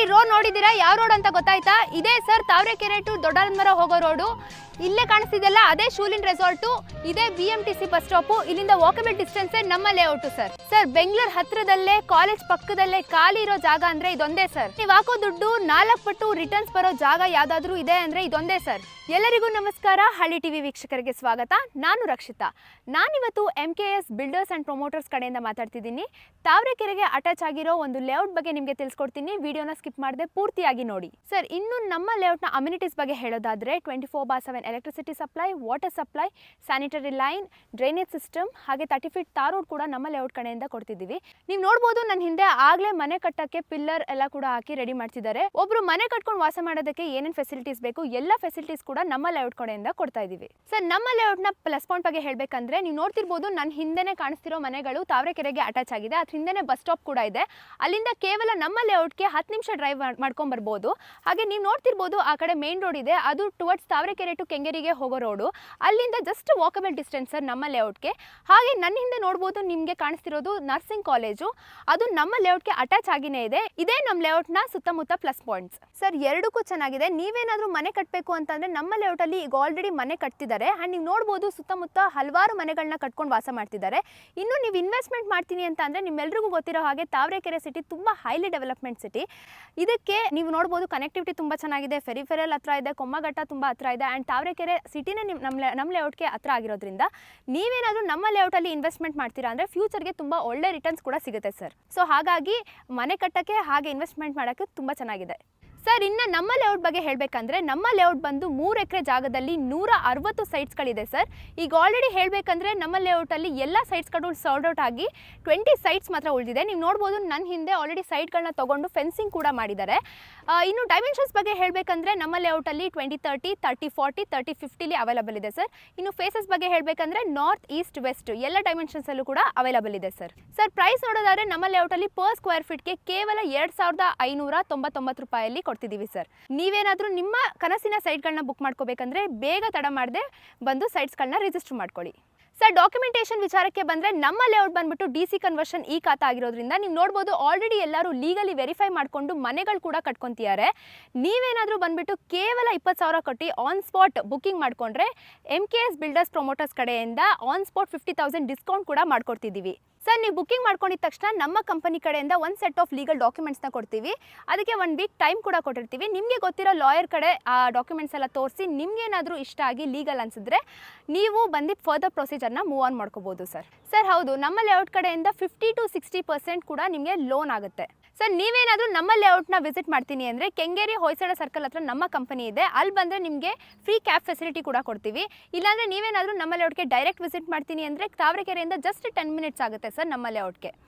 ಈ ರೋಡ್ ನೋಡಿದ್ದೀರಾ? ಯಾವ ರೋಡ್ ಅಂತ ಗೊತ್ತಾಯ್ತಾ? ಇದೇ ಸರ್, ತಾವರೆಕೆರೆ ಟು ದೊಡ್ಡಮರ ಹೋಗೋ ರೋಡು. ಇಲ್ಲೇ ಕಾಣಿಸ್ತಿದೆಯಲ್ಲ, ಅದೇ ಶೂಲಿನ್ ರೆಸಾರ್ಟು ಇದೇ B M T bus stop ಇಲ್ಲಿಂದ ವಾಕಬಲ್ ಡಿಸ್ಟೆನ್ಸ್ ನಮ್ಮ ಲೇಔಟು ಸರ್ ಸರ್ ಬೆಂಗಳೂರು ಹತ್ರದಲ್ಲೇ ಕಾಲೇಜ್ ಪಕ್ಕದಲ್ಲೇ ಖಾಲಿ ಇರೋ ಜಾಗ ಅಂದ್ರೆ ಇದೊಂದೇ ಸರ್ ನೀವು ಹಾಕೋ ದುಡ್ಡು ನಾಲ್ಕು ಪಟ್ಟು ರಿಟರ್ನ್ಸ್ ಬರೋ ಜಾಗ ಯಾವ್ದಾದ್ರೂ ಇದೆ ಅಂದ್ರೆ ಇದೊಂದೇ ಸರ್ ಎಲ್ಲರಿಗೂ ನಮಸ್ಕಾರ. ಹಳ್ಳಿ ಟಿವಿ ವೀಕ್ಷಕರಿಗೆ ಸ್ವಾಗತ. ನಾನು ರಕ್ಷಿತಾ. ನಾನಿವತ್ತು M K S builders and promoters ಕಡೆಯಿಂದ ಮಾತಾಡ್ತಿದ್ದೀನಿ. ತಾವರೆಕೆರೆಗೆ ಅಟ್ಯಾಚ್ ಆಗಿರೋ ಒಂದು ಲೇಔಟ್ ಬಗ್ಗೆ ನಿಮಗೆ ತಿಳಿಸ್ಕೊಡ್ತೀನಿ. ವಿಡಿಯೋನ ಸ್ಕಿಪ್ ಮಾಡದೆ ಪೂರ್ತಿಯಾಗಿ ನೋಡಿ. ಸರ್ ಇನ್ನು ನಮ್ಮ ಲೇಔಟ್ನ ಅಮ್ಯುನಿಟೀಸ್ ಬಗ್ಗೆ ಹೇಳೋದಾದ್ರೆ twenty four by seven electricity supply water supply sanitary line, drainage system, ಹಾಗೆ ತರ್ಟಿ ಫೀಟ್ ತಾರ್ ಕೂಡ ನಮ್ಮ ಲೇಔಟ್ ಕಡೆಯಿಂದ ಕೊಡ್ತಿದ್ದೀವಿ. ನೀವು ನೋಡ್ಬೋದು ನನ್ನ ಹಿಂದೆ ಆಗ್ಲೇ ಮನೆ ಕಟ್ಟಕ್ಕೆ ಪಿಲ್ಲರ್ ಎಲ್ಲ ಕೂಡ ಹಾಕಿ ರೆಡಿ ಮಾಡ್ತಿದ್ದಾರೆ. ಒಬ್ರು ಮನೆ ಕಟ್ಕೊಂಡು ವಾಸ ಮಾಡೋದಕ್ಕೆ ಏನೇನು ಫೆಸಿಲಿಟೀಸ್ ಬೇಕು, ಎಲ್ಲ ಫೆಸಿಲಿಟೀಸ್ ಕೂಡ ನಮ್ಮ ಲೇಔಟ್ ಕಡೆಯಿಂದ ಕೊಡ್ತಾ ಇದೀವಿ ಸರ್ ನಮ್ಮ ಲೇಔಟ್ನ ಪ್ಲಸ್ ಪಾಯಿಂಟ್ ಬಗ್ಗೆ ಹೇಳಬೇಕಂದ್ರೆ, ನೀವು ನೋಡ್ತಿರ್ಬೋದು ನನ್ನ ಹಿಂದೆನೆ ಕಾಣಿಸ್ತಿರೋ ಮನೆಗಳು ತಾವರೆಕೆರೆಗೆ ಅಟ್ಯಾಚ್ ಆಗಿದೆ. ಅದ್ರ ಹಿಂದೆನೆ ಬಸ್ ಸ್ಟಾಪ್ ಕೂಡ ಇದೆ. ಅಲ್ಲಿಂದ ಕೇವಲ ನಮ್ಮ ಲೇಔಟ್ಗೆ ಹತ್ತು ನಿಮಿಷ ಡ್ರೈವ್ ಮಾಡ್ಕೊಂಡ್ ಬರ್ಬೋದು. ಹಾಗೆ ನೀವು ನೋಡ್ತಿರ್ಬೋದು ಆ ಕಡೆ ಮೇನ್ ರೋಡ್ ಇದೆ. ಅದು ಟುವರ್ಡ್ಸ್ ತಾವರೆಕೆರೆ ಟು ಕೆಂಗೇರಿಗೆ ಹೋಗೋ ರೋಡು ಅಲ್ಲಿಂದ ಜಸ್ಟ್ ವಾಕಬಲ್ ಡಿಸ್ಟೆನ್ಸ್ ಸರ್ ನಮ್ಮ ಲೇಔಟ್ಗೆ ಹಾಗೆ ನನ್ನ ಹಿಂದೆ ನೋಡ್ಬೋದು ನಿಮಗೆ ಕಾಣಿಸ್ತಿರೋದು ನರ್ಸಿಂಗ್ ಕಾಲೇಜು ಅದು ನಮ್ಮ ಲೇಔಟ್ಗೆ ಅಟ್ಯಾಚ್ ಆಗಿನೇ ಇದೆ. ಇದೇ ನಮ್ಮ ಲೇಔಟ್ನ ಸುತ್ತಮುತ್ತ ಪ್ಲಸ್ ಪಾಯಿಂಟ್ಸ್ ಸರ್, ಎರಡಕ್ಕೂ ಚೆನ್ನಾಗಿದೆ. ನೀವೇನಾದರೂ ಮನೆ ಕಟ್ಟಬೇಕು ಅಂತಂದ್ರೆ ನಮ್ಮ ಲೇಔಟಲ್ಲಿ ಈಗ ಆಲ್ರೆಡಿ ಮನೆ ಕಟ್ತಿದ್ದಾರೆ. ಆ್ಯಂಡ್ ನೀವು ನೋಡ್ಬೋದು ಸುತ್ತಮುತ್ತ ಹಲವಾರು ಮನೆಗಳನ್ನ ಕಟ್ಕೊಂಡು ವಾಸ ಮಾಡ್ತಿದ್ದಾರೆ. ಇನ್ನು ನೀವು ಇನ್ವೆಸ್ಟ್ಮೆಂಟ್ ಮಾಡ್ತೀನಿ ಅಂತ ಅಂದರೆ ನಿಮ್ಮೆಲ್ರಿಗೂ ಗೊತ್ತಿರೋ ಹಾಗೆ ತಾವರೆಕೆರೆ ಸಿಟಿ ತುಂಬ ಹೈಲಿ ಡೆವಲಪ್ಮೆಂಟ್ ಸಿಟಿ ಇದಕ್ಕೆ ನೀವು ನೋಡ್ಬೋದು ಕನೆಕ್ಟಿವಿಟಿ ತುಂಬ ಚೆನ್ನಾಗಿದೆ. ಫೆರಿಫೆರಲ್ ಹತ್ರ ಇದೆ ಕೊಮ್ಮಘಟ್ಟ ತುಂಬ ಹತ್ರ ಇದೆ. ಆ್ಯಂಡ್ ತಾವರೆಕೆರೆ ಸಿಟಿನೇ ನಿಮ್ಮ ನಮ್ಮ ಲೇಔಟ್ಗೆ ಹತ್ರ ಆಗಿರೋದ್ರಿಂದ ನೀವೇನಾದರೂ ನಮ್ಮ ಲೇಔಟಲ್ಲಿ ಇನ್ವೆಸ್ಟ್ಮೆಂಟ್ ಮಾಡ್ತೀರಾ ಅಂದರೆ ಫ್ಯೂಚರ್ಗೆ ತುಂಬ ಒಳ್ಳೆ ರಿಟರ್ನ್ಸ್ ಕೂಡ ಸಿಗುತ್ತೆ ಸರ್ ಸೊ ಹಾಗಾಗಿ ಮನೆ ಕಟ್ಟೋಕ್ಕೆ ಹಾಗೆ ಇನ್ವೆಸ್ಟ್ಮೆಂಟ್ ಮಾಡೋಕ್ಕೆ ತುಂಬ ಚೆನ್ನಾಗಿದೆ. ಸರ್, ಇನ್ನು ನಮ್ಮ ಲೇಔಟ್ ಬಗ್ಗೆ ಹೇಳಬೇಕಂದ್ರೆ ನಮ್ಮ ಲೇಔಟ್ ಬಂದು ಮೂರು ಎಕರೆ ಜಾಗದಲ್ಲಿ ನೂರ ಅರವತ್ತು ಸೈಟ್ಸ್ಗಳಿದೆ ಸರ್. ಈಗ ಆಲ್ರೆಡಿ ಹೇಳಬೇಕಂದ್ರೆ ನಮ್ಮ ಲೇಔಟಲ್ಲಿ ಎಲ್ಲ ಸೈಟ್ಸ್ಗಳು ಸಾಲ್ಡ್ ಔಟ್ ಆಗಿ ಟ್ವೆಂಟಿ ಸೈಟ್ಸ್ ಮಾತ್ರ ಉಳಿದಿದೆ. ನೀವು ನೋಡ್ಬೋದು ನನ್ನ ಹಿಂದೆ ಆಲ್ರೆಡಿ ಸೈಟ್ಗಳನ್ನ ತೊಗೊಂಡು ಫೆನ್ಸಿಂಗ್ ಕೂಡ ಮಾಡಿದ್ದಾರೆ. ಇನ್ನು ಡೈಮೆನ್ಷನ್ಸ್ ಬಗ್ಗೆ ಹೇಳಬೇಕಂದ್ರೆ ನಮ್ಮ ಲೇಔಟಲ್ಲಿ twenty thirty thirty forty thirty ಫಿಫ್ಟಿಲಿ available ಇದೆ ಸರ್. ಇನ್ನು ಫೇಸಸ್ ಬಗ್ಗೆ ಹೇಳಬೇಕಂದ್ರೆ ನಾರ್ತ್ ಈಸ್ಟ್ ವೆಸ್ಟ್ ಎಲ್ಲ ಡೈಮೆನ್ಷನ್ಸಲ್ಲೂ ಕೂಡ ಅವೈಲಬಲ್ ಇದೆ ಸರ್. ಸರ್ ಪ್ರೈಸ್ ನೋಡೋದಾದ್ರೆ ನಮ್ಮ ಲೇಔಟಲ್ಲಿ ಪರ್ ಸ್ಕ್ವೇರ್ ಫೀಟ್ಗೆ ಕೇವಲ ಎರಡು ಸಾವಿರದ ಐನೂರ ತೊಂಬತ್ತೊಂಬತ್ತು ರೂಪಾಯಲ್ಲಿ ಕೊಡ್ತಿದ್ದೀವಿ ಸರ್. ನೀವೇನಾದರೂ ನಿಮ್ಮ ಕನಸಿನ ಸೈಟ್ಗಳನ್ನ ಬುಕ್ ಮಾಡ್ಕೋಬೇಕಂದ್ರೆ ಬೇಗ ತಡ ಮಾಡದೆ ಬಂದು ಸೈಟ್ಸ್ಗಳನ್ನ ರಿಜಿಸ್ಟರ್ ಮಾಡ್ಕೊಳ್ಳಿ. ಸರ್, ಡಾಕ್ಯುಮೆಂಟೇಷನ್ ವಿಚಾರಕ್ಕೆ ಬಂದರೆ ನಮ್ಮ ಲೇಔಟ್ ಬಂದ್ಬಿಟ್ಟು ಡಿ ಸಿ ಕನ್ವರ್ಷನ್ ಈ ಖಾತ ಆಗಿರೋದ್ರಿಂದ ನೀವು ನೋಡ್ಬೋದು ಆಲ್ರೆಡಿ ಎಲ್ಲರೂ ಲೀಗಲಿ ವೆರಿಫೈ ಮಾಡಿಕೊಂಡು ಮನೆಗಳು ಕೂಡ ಕಟ್ಕೊತಿದ್ದಾರೆ. ನೀವೇನಾದರೂ ಬಂದ್ಬಿಟ್ಟು ಕೇವಲ ಇಪ್ಪತ್ತು ಸಾವಿರ ಕೊಟ್ಟು ಆನ್ ಸ್ಪಾಟ್ ಬುಕ್ಕಿಂಗ್ ಮಾಡಿಕೊಂಡ್ರೆ M K S builders promoters ಕಡೆಯಿಂದ on spot fifty thousand discount ಕೂಡ ಮಾಡ್ಕೊಡ್ತಿದ್ದೀವಿ. ಸರ್, ನೀವು ಬುಕ್ಕಿಂಗ್ ಮಾಡ್ಕೊಂಡಿದ ತಕ್ಷಣ ನಮ್ಮ ಕಂಪನಿ ಕಡೆಯಿಂದ ಒಂದು ಸೆಟ್ ಆಫ್ ಲೀಗಲ್ ಡಾಕ್ಯುಮೆಂಟ್ಸ್ನ ಕೊಡ್ತೀವಿ. ಅದಕ್ಕೆ ಒನ್ ವೀಕ್ ಟೈಮ್ ಕೂಡ ಕೊಟ್ಟಿರ್ತೀವಿ. ನಿಮಗೆ ಗೊತ್ತಿರೋ ಲಾಯರ್ ಕಡೆ ಆ ಡಾಕ್ಯುಮೆಂಟ್ಸ್ ಎಲ್ಲ ತೋರಿಸಿ ನಿಮಗೇನಾದರೂ ಇಷ್ಟ ಆಗಿ ಲೀಗಲ್ ಅನಿಸಿದ್ರೆ ನೀವು ಬಂದು ಫರ್ದರ್ ಪ್ರೊಸೀಜರ್ನ ಮೂವ್ ಆನ್ ಮಾಡ್ಕೋಬೋದು ಸರ್. ಸರ್, ಹೌದು, ನಮ್ಮ ಲೇಔಟ್ ಕಡೆಯಿಂದ ಫಿಫ್ಟಿ ಟು ಸಿಕ್ಸ್ಟಿ ಪರ್ಸೆಂಟ್ ಕೂಡ ನಿಮಗೆ ಲೋನ್ ಆಗುತ್ತೆ. ಸರ್, ನೀವೇನಾದರೂ ನಮ್ಮ ಲೇಔಟ್ನ ವಿಸಿಟ್ ಮಾಡ್ತೀನಿ ಅಂದರೆ ಕೆಂಗೇರಿ ಹೊಯ್ಸಳ ಸರ್ಕಲ್ ಹತ್ರ ನಮ್ಮ ಕಂಪನಿ ಇದೆ. ಅಲ್ಲಿ ಬಂದರೆ ನಿಮಗೆ ಫ್ರೀ ಕ್ಯಾಬ್ ಫೆಸಿಲಿಟಿ ಕೂಡ ಕೊಡ್ತೀವಿ. ಇಲ್ಲಾಂದರೆ ನೀವೇನಾದರೂ ನಮ್ಮ ಲೇಔಟ್ಗೆ ಡೈರೆಕ್ಟ್ ವಿಸಿಟ್ ಮಾಡ್ತೀನಿ ಅಂದರೆ ತಾವರೆಕೆರೆಯಿಂದ ಜಸ್ಟ್ ಟೆನ್ ಮಿನಿಟ್ಸ್ ಆಗುತ್ತೆ ಸರ್ ನಮ್ಮ ಲೇಔಟ್ಗೆ